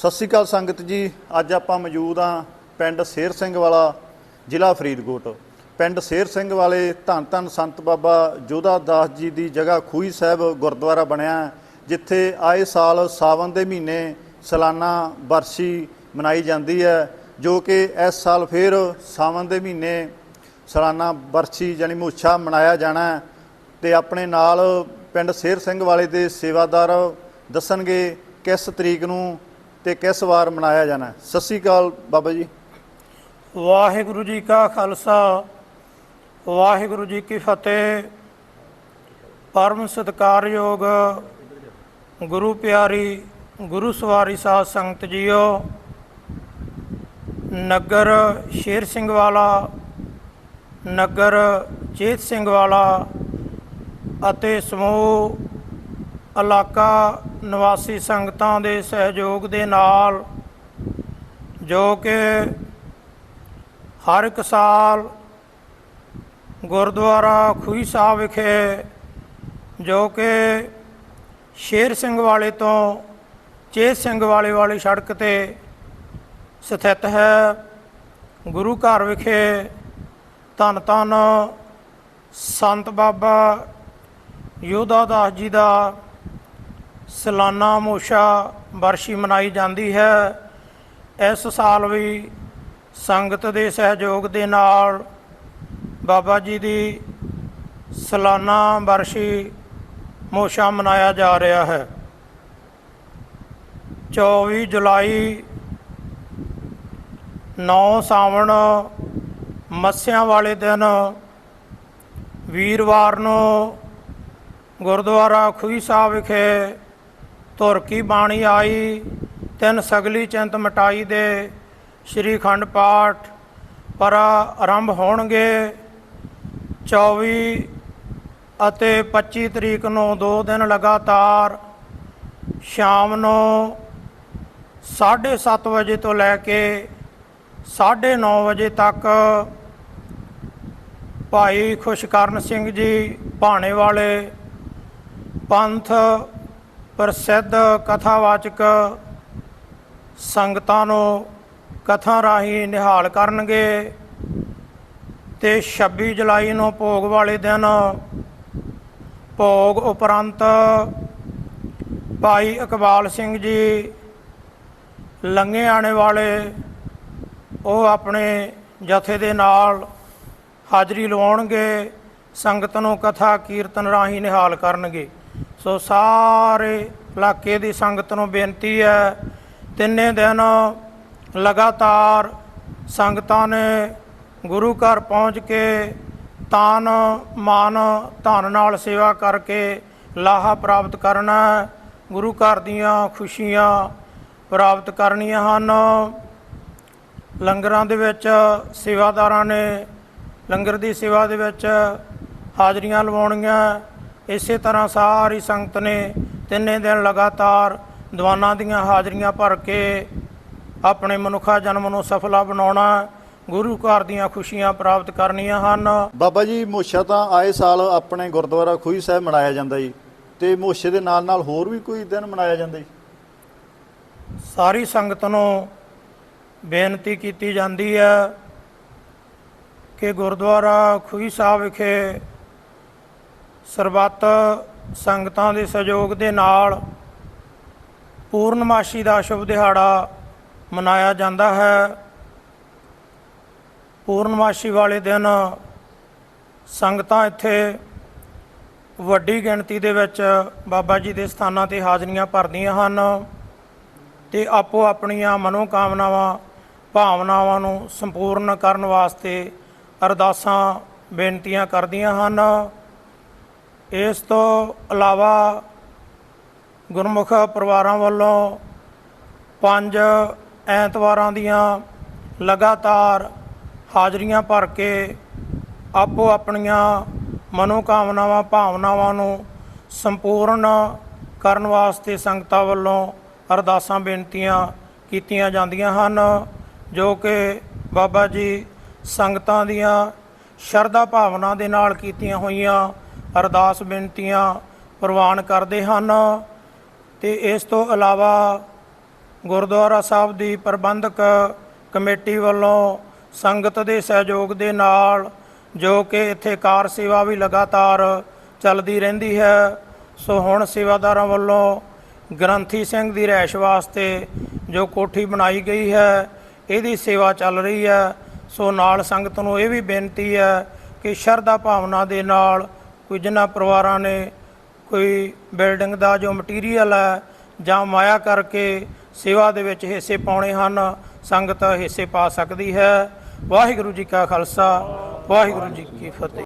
ਸਤਿ ਸ਼੍ਰੀ ਅਕਾਲ ਸੰਗਤ ਜੀ। ਅੱਜ ਆਪਾਂ ਮੌਜੂਦ ਹਾਂ ਪਿੰਡ ਸ਼ੇਰ ਸਿੰਘ ਵਾਲਾ ਜ਼ਿਲ੍ਹਾ ਫਰੀਦਕੋਟ। ਪਿੰਡ ਸ਼ੇਰ ਸਿੰਘ ਵਾਲੇ ਧੰਨ ਧੰਨ ਸੰਤ ਬਾਬਾ ਜੋਧਾ ਦਾਸ ਜੀ ਦੀ ਜਗ੍ਹਾ ਖੂਹੀ ਸਾਹਿਬ ਗੁਰਦੁਆਰਾ ਬਣਿਆ ਜਿੱਥੇ ਆਏ ਸਾਲ ਸਾਵਨ ਦੇ ਮਹੀਨੇ ਸਾਲਾਨਾ ਬਰਸੀ ਮਨਾਈ ਜਾਂਦੀ ਹੈ, ਜੋ ਕਿ ਇਸ ਸਾਲ ਫਿਰ ਸਾਵਨ ਦੇ ਮਹੀਨੇ ਸਾਲਾਨਾ ਬਰਸੀ ਜਾਨੀ ਮੁੱਛਾ ਮਨਾਇਆ ਜਾਣਾ ਹੈ। ਤੇ ਆਪਣੇ ਨਾਲ ਪਿੰਡ ਸ਼ੇਰ ਸਿੰਘ ਵਾਲੇ ਦੇ ਸੇਵਾਦਾਰ ਦੱਸਣਗੇ ਕਿਸ ਤਰੀਕ ਨੂੰ ਤੇ ਕਿਸ ਵਾਰ ਮਨਾਇਆ ਜਾਣਾ ਸਤਿ ਸ਼੍ਰੀ ਅਕਾਲ ਬਾਬਾ ਜੀ। ਵਾਹਿਗੁਰੂ ਜੀ ਕਾ ਖਾਲਸਾ, ਵਾਹਿਗੁਰੂ ਜੀ ਕੀ ਫਤਿਹ। ਪਰਮ ਸਤਿਕਾਰਯੋਗ ਗੁਰੂ ਪਿਆਰੀ, ਗੁਰੂ ਸਵਾਰੀ ਸਾਧ ਸੰਗਤ ਜੀਓ। ਨਗਰ ਸ਼ੇਰ ਸਿੰਘ ਵਾਲਾ, ਨਗਰ ਚੇਤ ਸਿੰਘ ਵਾਲਾ ਅਤੇ ਸਮੂਹ ਇਲਾਕਾ ਨਿਵਾਸੀ ਸੰਗਤਾਂ ਦੇ ਸਹਿਯੋਗ ਦੇ ਨਾਲ, ਜੋ ਕਿ ਹਰ ਇੱਕ ਸਾਲ ਗੁਰਦੁਆਰਾ ਖੂਹੀ ਸਾਹਿਬ ਵਿਖੇ, ਜੋ ਕਿ ਸ਼ੇਰ ਸਿੰਘ ਵਾਲੇ ਤੋਂ ਚੇਤ ਸਿੰਘ ਵਾਲੇ ਵਾਲੀ ਸੜਕ ਤੇ ਸਥਿਤ ਹੈ। ਗੁਰੂ ਘਰ ਵਿਖੇ ਧੰਨ ਧੰਨ ਸੰਤ ਬਾਬਾ ਯੋਧਾ ਦਾਸ ਜੀ ਦਾ ਸਾਲਾਨਾ ਮੋਸ਼ਾ ਵਰਸ਼ੀ ਮਨਾਈ ਜਾਂਦੀ ਹੈ। ਇਸ ਸਾਲ ਵੀ ਸੰਗਤ ਦੇ ਸਹਿਯੋਗ ਦੇ ਨਾਲ ਬਾਬਾ ਜੀ ਦੀ ਸਾਲਾਨਾ ਵਰਸ਼ੀ ਮੋਸ਼ਾ ਮਨਾਇਆ ਜਾ ਰਿਹਾ ਹੈ। 24 ਜੁਲਾਈ 9 ਸਾਵਣ ਮੱਸਿਆਂ ਵਾਲੇ ਦਿਨ ਵੀਰਵਾਰ ਨੂੰ ਗੁਰਦੁਆਰਾ ਖੁਈ ਸਾਹਿਬ ਵਿਖੇ ਧੁਰ ਕੀ ਬਾਣੀ ਆਈ, ਤਿੰਨ ਸਗਲੀ ਚਿੰਤ ਮਟਾਈ ਦੇ, ਸ਼੍ਰੀ ਖੰਡ ਪਾਠ ਪਰ ਆਰੰਭ ਹੋਣਗੇ। 24 ਅਤੇ 25 ਤਰੀਕ ਨੂੰ ਦੋ ਦਿਨ ਲਗਾਤਾਰ ਸ਼ਾਮ ਨੂੰ 7:30 ਵਜੇ ਤੋਂ ਲੈ ਕੇ 9:30 ਵਜੇ ਤੱਕ ਭਾਈ ਖੁਸ਼ਕਰਨ ਸਿੰਘ ਜੀ ਭਾਣੇ ਵਾਲੇ ਪੰਥ ਪ੍ਰਸਿੱਧ ਕਥਾਵਾਚਕ ਸੰਗਤਾਂ ਨੂੰ ਕਥਾ ਰਾਹੀਂ ਨਿਹਾਲ ਕਰਨਗੇ ਤੇ 26 ਜੁਲਾਈ ਨੂੰ ਭੋਗ ਵਾਲੇ ਦਿਨ ਭੋਗ ਉਪਰੰਤ ਭਾਈ ਇਕਬਾਲ ਸਿੰਘ ਜੀ ਲੰਗੇ ਆਣੇ ਵਾਲੇ, ਉਹ ਆਪਣੇ ਜਥੇ ਦੇ ਨਾਲ ਹਾਜ਼ਰੀ ਲਵਾਉਣਗੇ, ਸੰਗਤ ਨੂੰ ਕਥਾ ਕੀਰਤਨ ਰਾਹੀਂ ਨਿਹਾਲ ਕਰਨਗੇ। ਸੋ ਸਾਰੇ ਇਲਾਕੇ ਦੀ ਸੰਗਤ ਨੂੰ ਬੇਨਤੀ ਹੈ, ਤਿੰਨੇ ਦਿਨ ਲਗਾਤਾਰ ਸੰਗਤਾਂ ਨੇ ਗੁਰੂ ਘਰ ਪਹੁੰਚ ਕੇ ਤਾਨ, ਮਾਨ, ਧਨ ਨਾਲ ਸੇਵਾ ਕਰਕੇ ਲਾਹਾ ਪ੍ਰਾਪਤ ਕਰਨਾ ਗੁਰੂ ਘਰ ਦੀਆਂ ਖੁਸ਼ੀਆਂ ਪ੍ਰਾਪਤ ਕਰਨੀਆਂ ਹਨ। ਲੰਗਰਾਂ ਦੇ ਵਿੱਚ ਸੇਵਾਦਾਰਾਂ ਨੇ, ਲੰਗਰ ਦੀ ਸੇਵਾ ਦੇ ਵਿੱਚ ਹਾਜ਼ਰੀਆਂ ਲਵਾਉਣੀਆਂ। ਇਸੇ ਤਰ੍ਹਾਂ ਸਾਰੀ ਸੰਗਤ ਨੇ ਤਿੰਨੇ ਦਿਨ ਲਗਾਤਾਰ ਦੀਵਾਨਾਂ ਦੀਆਂ ਹਾਜ਼ਰੀਆਂ ਭਰ ਕੇ ਆਪਣੇ ਮਨੁੱਖਾ ਜਨਮ ਨੂੰ ਸਫਲਾ ਬਣਾਉਣਾ ਗੁਰੂ ਘਰ ਦੀਆਂ ਖੁਸ਼ੀਆਂ ਪ੍ਰਾਪਤ ਕਰਨੀਆਂ ਹਨ। ਬਾਬਾ ਜੀ ਮੋਸ਼ਾ ਤਾਂ ਆਏ ਸਾਲ ਆਪਣੇ ਗੁਰਦੁਆਰਾ ਖੂਹੀ ਸਾਹਿਬ ਮਨਾਇਆ ਜਾਂਦਾ ਜੀ ਤੇ ਮੋਸ਼ੇ ਦੇ ਨਾਲ ਨਾਲ ਹੋਰ ਵੀ ਕੋਈ ਦਿਨ ਮਨਾਇਆ ਜਾਂਦਾ ਜੀ? ਸਾਰੀ ਸੰਗਤ ਨੂੰ ਬੇਨਤੀ ਕੀਤੀ ਜਾਂਦੀ ਹੈ ਕਿ ਗੁਰਦੁਆਰਾ ਖੂਹੀ ਸਾਹਿਬ ਵਿਖੇ ਸਰਬੱਤ ਸੰਗਤਾਂ ਦੇ ਸਹਿਯੋਗ ਦੇ ਨਾਲ ਪੂਰਨਮਾਸ਼ੀ ਦਾ ਸ਼ੁਭ ਦਿਹਾੜਾ ਮਨਾਇਆ ਜਾਂਦਾ ਹੈ। ਪੂਰਨਮਾਸ਼ੀ ਵਾਲੇ ਦਿਨ ਸੰਗਤਾਂ ਇੱਥੇ ਵੱਡੀ ਗਿਣਤੀ ਦੇ ਵਿੱਚ ਬਾਬਾ ਜੀ ਦੇ ਸਥਾਨਾਂ ਤੇ ਹਾਜ਼ਰੀਆਂ ਭਰਦੀਆਂ ਹਨ ਤੇ ਆਪੋ ਆਪਣੀਆਂ ਮਨੋ ਕਾਮਨਾਵਾਂ ਭਾਵਨਾਵਾਂ ਨੂੰ ਸੰਪੂਰਨ ਕਰਨ ਵਾਸਤੇ ਅਰਦਾਸਾਂ, ਬੇਨਤੀਆਂ ਕਰਦੀਆਂ ਹਨ। ਇਸ ਤੋਂ ਇਲਾਵਾ ਗੁਰਮੁਖ ਪਰਿਵਾਰਾਂ ਵੱਲੋਂ ਪੰਜ ਐਤਵਾਰਾਂ ਦੀਆਂ ਲਗਾਤਾਰ ਹਾਜ਼ਰੀਆਂ ਭਰ ਕੇ ਆਪੋ ਆਪਣੀਆਂ ਮਨੋਕਾਮਨਾਵਾਂ, ਭਾਵਨਾਵਾਂ ਨੂੰ ਸੰਪੂਰਨ ਕਰਨ ਵਾਸਤੇ ਸੰਗਤਾਂ ਵੱਲੋਂ ਅਰਦਾਸਾਂ, ਬੇਨਤੀਆਂ ਕੀਤੀਆਂ ਜਾਂਦੀਆਂ ਹਨ, ਜੋ ਕਿ ਬਾਬਾ ਜੀ ਸੰਗਤਾਂ ਦੀਆਂ ਸ਼ਰਧਾ ਭਾਵਨਾ ਦੇ ਨਾਲ ਕੀਤੀਆਂ ਹੋਈਆਂ ਅਰਦਾਸ ਬੇਨਤੀਆਂ ਪ੍ਰਵਾਨ ਕਰਦੇ ਹਨ ਤੇ ਇਸ ਤੋਂ ਇਲਾਵਾ ਗੁਰਦੁਆਰਾ ਸਾਹਿਬ ਦੀ ਪ੍ਰਬੰਧਕ ਕਮੇਟੀ ਵੱਲੋਂ ਸੰਗਤ ਦੇ ਸਹਿਯੋਗ ਦੇ ਨਾਲ ਜੋ ਕਿ ਇੱਥੇ ਕਾਰ ਸੇਵਾ ਵੀ ਲਗਾਤਾਰ ਚੱਲਦੀ ਰਹਿੰਦੀ ਹੈ, ਸੋ ਹੁਣ ਸੇਵਾਦਾਰਾਂ ਵੱਲੋਂ ਗ੍ਰੰਥੀ ਸਿੰਘ ਦੀ ਰਹਿਸ਼ ਵਾਸਤੇ ਜੋ ਕੋਠੀ ਬਣਾਈ ਗਈ ਹੈ, ਇਹਦੀ ਸੇਵਾ ਚੱਲ ਰਹੀ ਹੈ। ਸੋ ਨਾਲ ਸੰਗਤ ਨੂੰ ਇਹ ਵੀ ਬੇਨਤੀ ਹੈ ਕਿ ਸ਼ਰਧਾ ਭਾਵਨਾ ਦੇ ਨਾਲ ਕੋਈ ਜਿਨ੍ਹਾਂ ਪਰਿਵਾਰਾਂ ਨੇ ਕੋਈ ਬਿਲਡਿੰਗ ਦਾ ਜੋ ਮਟੀਰੀਅਲ ਹੈ ਜਾਂ ਮਾਇਆ ਕਰਕੇ ਸੇਵਾ ਦੇ ਵਿੱਚ ਹਿੱਸੇ ਪਾਉਣੇ ਹਨ, ਸੰਗਤ ਹਿੱਸੇ ਪਾ ਸਕਦੀ ਹੈ। ਵਾਹਿਗੁਰੂ ਜੀ ਕਾ ਖਾਲਸਾ, ਵਾਹਿਗੁਰੂ ਜੀ ਕੀ ਫਤਿਹ।